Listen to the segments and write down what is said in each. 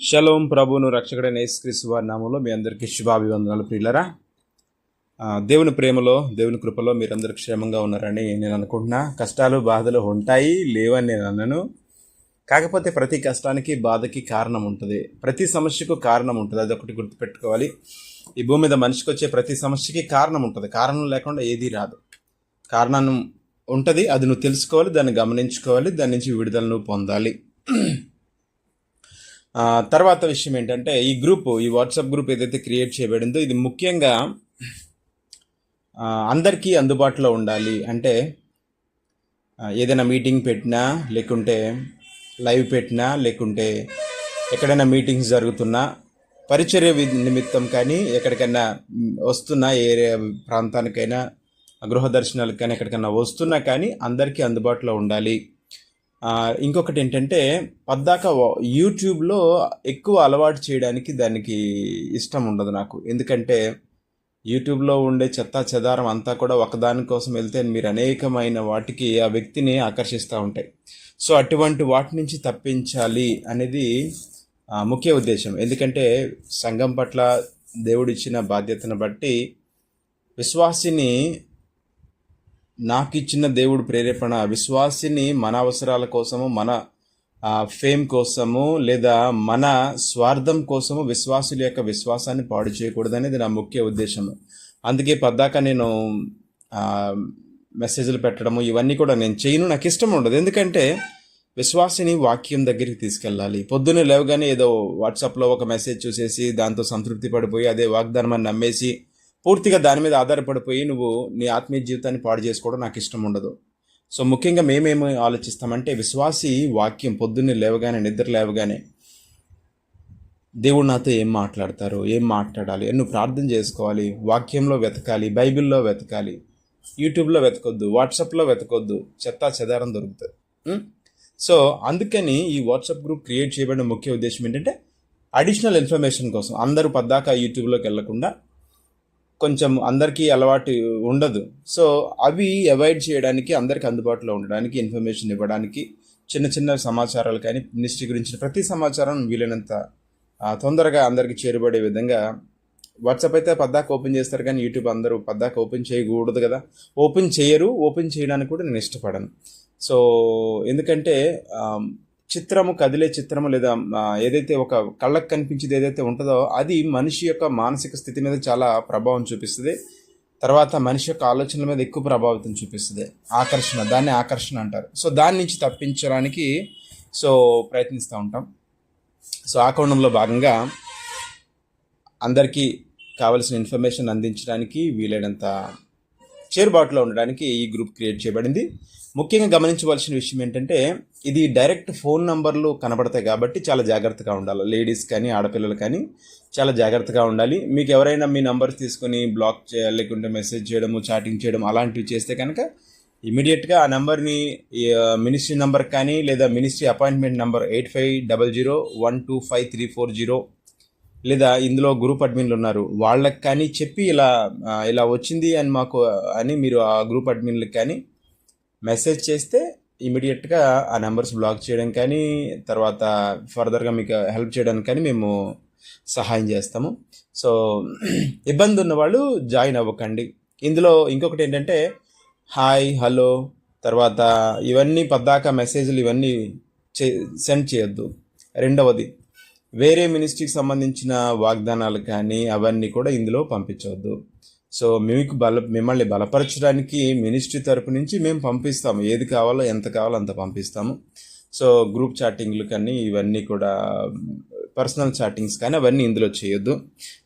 Shalom ప్రభును రక్షకుడైన యేసుక్రీస్తు వారి నామంలో మీ అందరికీ శుభాభివందనాలు ప్రియులరా. దేవుని ప్రేమలో దేవుని కృపలో మీరందరూ క్షేమంగా ఉన్నారని నేను అనుకుంటున్నా. కష్టాలు బాధలు ఉంటాయి లేవని నేను అన్నాను కాకపోతే ప్రతి కష్టానికి బాధకి కారణం ఉంటుంది. ప్రతి సమస్యకు కారణం ఉంటుంది. అది ఒకటి గుర్తుపెట్టుకోవాలి. ఈ భూమి మీద మనిషికి వచ్చే ప్రతి సమస్యకి కారణం ఉంటుంది. కారణం లేకుండా ఏదీ రాదు. కారణం ఉంటుంది. అది నువ్వు తెలుసుకోవాలి దాన్ని గమనించుకోవాలి దాని నుంచి విడుదల నువ్వు పొందాలి. తర్వాత విషయం ఏంటంటే ఈ గ్రూప్ ఈ వాట్సాప్ గ్రూప్ ఏదైతే క్రియేట్ చేయబడిందో ఇది ముఖ్యంగా అందరికీ అందుబాటులో ఉండాలి. అంటే ఏదైనా మీటింగ్ పెట్టినా లేకుంటే లైవ్ పెట్టినా లేకుంటే ఎక్కడైనా మీటింగ్స్ జరుగుతున్నా పరిచర్య నిమిత్తం కానీ ఎక్కడికైనా వస్తున్న వస్తున్నా ప్రాంతానికైనా గృహ దర్శనాలకు కానీ ఎక్కడికైనా వస్తున్నా కానీ అందరికీ అందుబాటులో ఉండాలి. ఇంకొకటి ఏంటంటే పద్దాక యూట్యూబ్లో ఎక్కువ అలవాటు చేయడానికి దానికి ఇష్టం ఉండదు నాకు. ఎందుకంటే యూట్యూబ్లో ఉండే చెత్త చెదారం అంతా కూడా ఒకదాని కోసం వెళ్తే మీరు అనేకమైన వాటికి ఆ వ్యక్తిని ఆకర్షిస్తూ ఉంటాయి. సో అటువంటి వాటి నుంచి తప్పించాలి అనేది ముఖ్య ఉద్దేశం. ఎందుకంటే సంఘం పట్ల దేవుడిచ్చిన బాధ్యతను బట్టి విశ్వాసిని నాకు ఇచ్చిన దేవుడు ప్రేరేపణ విశ్వాసిని మన అవసరాల కోసము మన ఫేమ్ కోసము లేదా మన స్వార్థం కోసము విశ్వాసుల యొక్క విశ్వాసాన్ని పాడు చేయకూడదు అనేది నా ముఖ్య ఉద్దేశము. అందుకే పద్దాక నేను మెసేజ్లు పెట్టడము ఇవన్నీ కూడా నేను చేయను. నాకు ఇష్టం ఉండదు. ఎందుకంటే విశ్వాసిని వాక్యం దగ్గరికి తీసుకెళ్ళాలి. పొద్దున్నే లేవగానే ఏదో వాట్సాప్లో ఒక మెసేజ్ చూసేసి దాంతో సంతృప్తి పడిపోయి అదే వాగ్దానాన్ని నమ్మేసి పూర్తిగా దాని మీద ఆధారపడిపోయి నువ్వు నీ ఆత్మీయ జీవితాన్ని పాడు చేసుకోవడం నాకు ఇష్టం ఉండదు. సో ముఖ్యంగా మేమేమి ఆలోచిస్తామంటే విశ్వాసి వాక్యం పొద్దున్నే లేవగానే నిద్ర లేవగానే దేవుడు నాతో ఏం మాట్లాడతారు ఏం మాట్లాడాలి నువ్వు ప్రార్థన చేసుకోవాలి వాక్యంలో వెతకాలి బైబిల్లో వెతకాలి యూట్యూబ్లో వెతకొద్దు వాట్సాప్లో వెతకొద్దు చెత్త చెదారం దొరుకుతుంది. సో అందుకని ఈ వాట్సాప్ గ్రూప్ క్రియేట్ చేయబడిన ముఖ్య ఉద్దేశం ఏంటంటే అడిషనల్ ఇన్ఫర్మేషన్ కోసం అందరూ పద్దాక యూట్యూబ్లోకి వెళ్ళకుండా కొంచెం అందరికీ అలవాటు ఉండదు. సో అవి అవాయిడ్ చేయడానికి అందరికీ అందుబాటులో ఉండడానికి ఇన్ఫర్మేషన్ ఇవ్వడానికి చిన్న చిన్న సమాచారాలు కానీ మినిస్ట్రీ గురించిన ప్రతి సమాచారం వీలైనంత తొందరగా అందరికీ చేరుబడే విధంగా వాట్సాప్ అయితే పద్దాక ఓపెన్ చేస్తారు కానీ యూట్యూబ్ అందరూ పద్దాక ఓపెన్ చేయకూడదు కదా. ఓపెన్ చేయరు ఓపెన్ చేయడానికి కూడా నేను ఇష్టపడను. సో ఎందుకంటే చిత్రము కదిలే చిత్రము లేదా ఏదైతే ఒక కళ్ళకు కనిపించేది ఏదైతే ఉంటుందో అది మనిషి యొక్క మానసిక స్థితి మీద చాలా ప్రభావం చూపిస్తుంది. తర్వాత మనిషి యొక్క ఆలోచనల మీద ఎక్కువ ప్రభావితం చూపిస్తుంది. ఆకర్షణ దాన్ని ఆకర్షణ అంటారు. సో దాని నుంచి తప్పించడానికి సో ప్రయత్నిస్తూ ఉంటాం. సో ఆ కోణంలో భాగంగా అందరికీ కావలసిన ఇన్ఫర్మేషన్ అందించడానికి వీలైనంత చేరుబాటులో ఉండడానికి ఈ గ్రూప్ క్రియేట్ చేయబడింది. ముఖ్యంగా గమనించవలసిన విషయం ఏంటంటే ఇది డైరెక్ట్ ఫోన్ నంబర్లు కనబడతాయి కాబట్టి చాలా జాగ్రత్తగా ఉండాలి. లేడీస్ కానీ ఆడపిల్లలు కానీ చాలా జాగ్రత్తగా ఉండాలి. మీకు ఎవరైనా మీ నంబర్ తీసుకొని బ్లాక్ చేయాలి లేకుంటే మెసేజ్ చేయడము చాటింగ్ చేయడం అలాంటివి చేస్తే కనుక ఇమీడియట్గా ఆ నెంబర్ని మినిస్ట్రీ నెంబర్ కానీ లేదా ministry appointment number eight five double zero one two five three four zero లేదా ఇందులో గ్రూప్ అడ్మిన్లు ఉన్నారు. వాళ్ళకి కానీ చెప్పి ఇలా ఇలా వచ్చింది అని మాకు అని మీరు ఆ గ్రూప్ అడ్మిన్లకు కానీ మెసేజ్ చేస్తే ఇమీడియట్గా ఆ నెంబర్స్ బ్లాక్ చేయడం కానీ తర్వాత ఫర్దర్గా మీకు హెల్ప్ చేయడానికి కానీ మేము సహాయం చేస్తాము. సో ఇబ్బంది ఉన్న వాళ్ళు జాయిన్ అవ్వకండి. ఇందులో ఇంకొకటి ఏంటంటే హాయ్ హలో తర్వాత ఇవన్నీ పద్దాక మెసేజ్లు ఇవన్నీ చే సెండ్ చేయొద్దు. రెండవది వేరే మినిస్ట్రీకి సంబంధించిన వాగ్దానాలు కానీ అవన్నీ కూడా ఇందులో పంపించవద్దు సో మీకు బల మిమ్మల్ని బలపరచడానికి మినిస్ట్రీ తరపు నుంచి మేము పంపిస్తాము. ఏది కావాలో ఎంత కావాలో అంత పంపిస్తాము. సో గ్రూప్ చాటింగ్లు కానీ ఇవన్నీ కూడా పర్సనల్ చాటింగ్స్ కానీ అవన్నీ ఇందులో చేయొద్దు.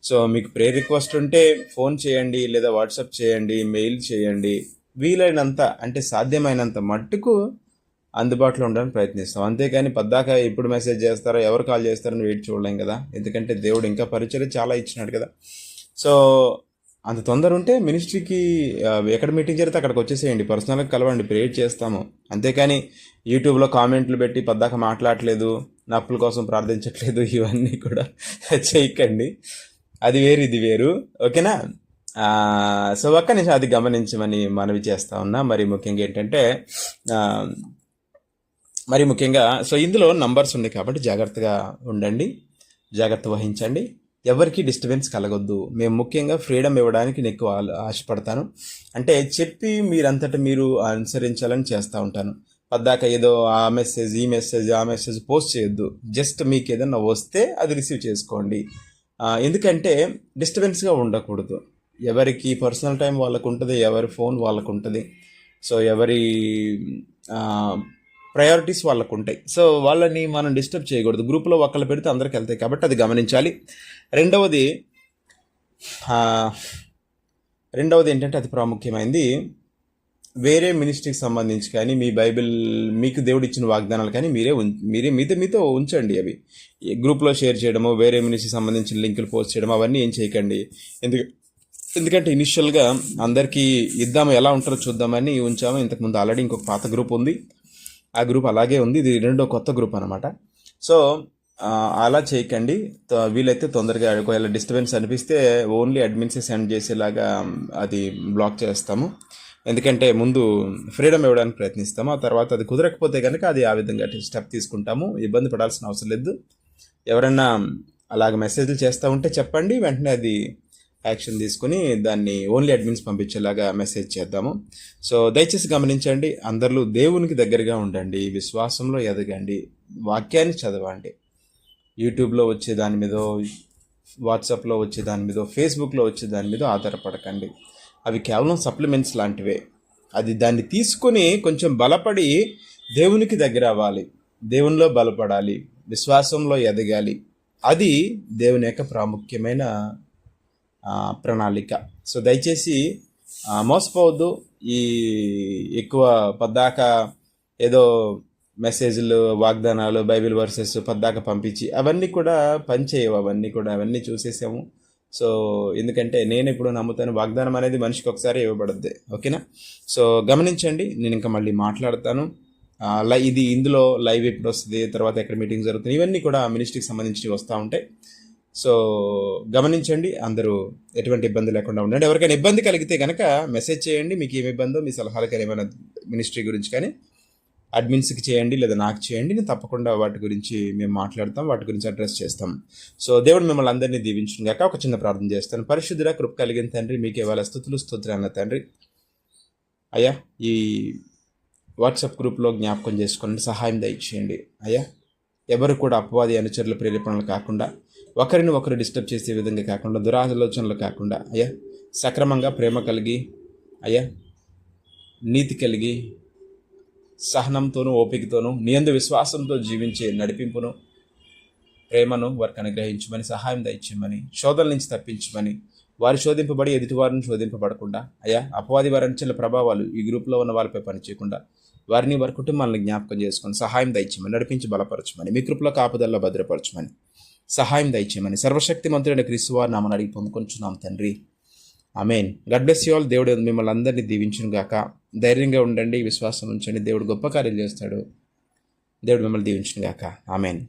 సో మీకు ప్రే రిక్వెస్ట్ ఉంటే ఫోన్ చేయండి లేదా వాట్సాప్ చేయండి మెయిల్ చేయండి. వీలైనంత అంటే సాధ్యమైనంత మట్టుకు అందుబాటులో ఉండడానికి ప్రయత్నిస్తాం. అంతేకాని పద్దాక ఎప్పుడు మెసేజ్ చేస్తారో ఎవరు కాల్ చేస్తారని వెయిట్ చూడలేం కదా. ఎందుకంటే దేవుడు ఇంకా పరిచయం చాలా ఇచ్చినాడు కదా. సో అంత తొందర ఉంటే మినిస్ట్రీకి ఎక్కడ మీటింగ్ జరిగితే అక్కడికి వచ్చేసేయండి. పర్సనల్గా కలవండి ప్రేయర్ చేస్తాము. అంతేకాని యూట్యూబ్లో కామెంట్లు పెట్టి పద్దాక మాట్లాడట్లేదు నప్పుల కోసం ప్రార్థించట్లేదు ఇవన్నీ కూడా చేయకండి. అది వేరు ఇది వేరు. ఓకేనా? సో ఒక్క నిమిషం అది గమనించమని మనవి చేస్తా ఉన్నా. మరి ముఖ్యంగా ఏంటంటే మరి ముఖ్యంగా సో ఇందులో నంబర్స్ ఉన్నాయి కాబట్టి జాగ్రత్తగా ఉండండి. జాగ్రత్త వహించండి. ఎవరికి డిస్టర్బెన్స్ కలగొద్దు. మేము ముఖ్యంగా ఫ్రీడమ్ ఇవ్వడానికి నేను ఎక్కువ ఆశపడతాను. అంటే చెప్పి మీరంతటా మీరు అనుసరించాలని చేస్తూ ఉంటాను. పద్దాక ఏదో ఆ మెసేజ్ ఈ మెసేజ్ ఆ మెసేజ్ పోస్ట్ చేయొద్దు. జస్ట్ మీకు ఏదన్నా వస్తే అది రిసీవ్ చేసుకోండి. ఎందుకంటే డిస్టర్బెన్స్గా ఉండకూడదు. ఎవరికి పర్సనల్ టైం వాళ్ళకు ఉంటుంది ఎవరి ఫోన్ వాళ్ళకు ఉంటుంది సో ఎవరి ప్రయారిటీస్ వాళ్ళకు ఉంటాయి సో వాళ్ళని మనం డిస్టర్బ్ చేయకూడదు. గ్రూప్లో ఒకళ్ళు పెడితే అందరికి వెళ్తాయి కాబట్టి అది గమనించాలి. రెండవది రెండవది ఏంటంటే అది ప్రాముఖ్యమైనది వేరే మినిస్ట్రీకి సంబంధించి కానీ మీ బైబిల్ మీకు దేవుడు ఇచ్చిన వాగ్దానాలు కానీ మీరే ఉం- మీరే మీతో మీతో ఉంచండి అవి. ఈ గ్రూప్లో షేర్ చేయడము వేరే మినిస్ట్రీకి సంబంధించిన లింకులు పోస్ట్ చేయడం అవన్నీ ఏం చేయకండి. ఎందుకు ఎందుకంటే ఇనిషియల్గా అందరికీ ఇద్దాము ఎలా ఉంటారో చూద్దామని ఉంచాము. ఇంతకుముందు ఆల్రెడీ ఇంకొక పాత గ్రూప్ ఉంది. ఆ గ్రూప్ అలాగే ఉంది. ఇది రెండో కొత్త గ్రూప్ అనమాట సో అలా చేయకండి. వీలైతే తొందరగా ఒకవేళ డిస్టర్బెన్స్ అనిపిస్తే ఓన్లీ అడ్మిన్సే సెండ్ చేసేలాగా అది బ్లాక్ చేస్తాము. ఎందుకంటే ముందు ఫ్రీడమ్ ఇవ్వడానికి ప్రయత్నిస్తాము. ఆ తర్వాత అది కుదరకపోతే కనుక అది ఆ విధంగా స్టెప్ తీసుకుంటాము. ఇబ్బంది పడాల్సిన అవసరం లేదు. ఎవరైనా అలాగ మెసేజ్లు చేస్తూ ఉంటే చెప్పండి. వెంటనే అది యాక్షన్ తీసుకుని దాన్ని ఓన్లీ అడ్మిన్స్ పంపించేలాగా మెసేజ్ చేద్దాము. సో దయచేసి గమనించండి అందరూ దేవునికి దగ్గరగా ఉండండి విశ్వాసంలో ఎదగండి వాక్యాన్ని చదవండి. యూట్యూబ్లో వచ్చే దాని మీద వాట్సాప్లో వచ్చే దాని మీద ఫేస్బుక్లో వచ్చే దాని మీద ఆధారపడకండి. అవి కేవలం సప్లిమెంట్స్ లాంటివే. అది దాన్ని తీసుకొని కొంచెం బలపడి దేవునికి దగ్గర అవ్వాలి. దేవునిలో బలపడాలి విశ్వాసంలో ఎదగాలి. అది దేవుని యొక్క ప్రాముఖ్యమైన ప్రణాళిక. సో దయచేసి మోసపోవద్దు. ఈ ఎక్కువ పద్దాక ఏదో మెసేజ్లు వాగ్దానాలు బైబిల్ వర్సెస్ పద్దాక పంపించి అవన్నీ కూడా పనిచేయవు. అవన్నీ కూడా అవన్నీ చూసేసాము. సో ఎందుకంటే నేను ఇప్పుడు నమ్ముతాను వాగ్దానం అనేది మనిషికి ఒకసారి ఇవ్వబడద్ది. ఓకేనా? సో గమనించండి. నేను ఇంకా మళ్ళీ మాట్లాడతాను. లై ఇది ఇందులో లైవ్ ఎప్పుడు వస్తుంది తర్వాత ఎక్కడ మీటింగ్ జరుగుతుంది ఇవన్నీ కూడా మినిస్ట్రీకి సంబంధించి వస్తూ ఉంటాయి. సో గమనించండి అందరూ ఎటువంటి ఇబ్బంది లేకుండా ఉండండి. ఎవరికైనా ఇబ్బంది కలిగితే కనుక మెసేజ్ చేయండి మీకు ఏమి ఇబ్బందో మీ సలహాలు కానీ ఏమైనా మినిస్ట్రీ గురించి కానీ అడ్మిన్స్కి చేయండి లేదా నాకు చేయండి నేను తప్పకుండా వాటి గురించి మేము మాట్లాడతాం వాటి గురించి అడ్రస్ చేస్తాం. సో దేవుడు మిమ్మల్ని అందరినీ దీవించిన గాక. ఒక చిన్న ప్రార్థన చేస్తాను. పరిశుద్ధుడ కృప కలిగిన తండ్రి మీకు ఇవాళ స్థుతులు స్తోత్రాల తండ్రి. అయ్యా ఈ వాట్సాప్ గ్రూప్లో జ్ఞాపకం చేసుకోండి సహాయం దయచేయండి. అయ్యా ఎవరు కూడా అపవాది అనుచరుల ప్రేరేపణలు కాకుండా ఒకరిని ఒకరు డిస్టర్బ్ చేసే విధంగా కాకుండా దురాలోచనలు కాకుండా అయ్యా సక్రమంగా ప్రేమ కలిగి అయ్యా నీతి కలిగి సహనంతోనూ ఓపికతోనూ నియందు విశ్వాసంతో జీవించే నడిపింపును ప్రేమను వారికి అనుగ్రహించమని సహాయం దయచేయమని శోధల నుంచి తప్పించమని వారి శోధింపబడి ఎదుటివారిని శోధింపబడకుండా అయ్యా అపవాది వారి అంచెల ప్రభావాలు ఈ గ్రూప్లో ఉన్న వారిపై పనిచేయకుండా వారిని వారి కుటుంబాలను జ్ఞాపకం చేసుకొని సహాయం దయచేయమని నడిపించి బలపరచమని మీ కృపలో కాపుదల్లో భద్రపరచమని సహాయం దయచేయమని సర్వశక్తి మంత్రుడైన క్రీస్తు వారు నామని అడిగి పొందుకొంచున్నాం తండ్రి. Amen God bless you all దేవుడు మిమ్మల్ని అందరినీ దీవించును గాక. ధైర్యంగా ఉండండి విశ్వాసం ఉంచండి. దేవుడు గొప్ప కార్యాలు చేస్తాడు. దేవుడు మిమ్మల్ని దీవించును గాక. ఆమెన్.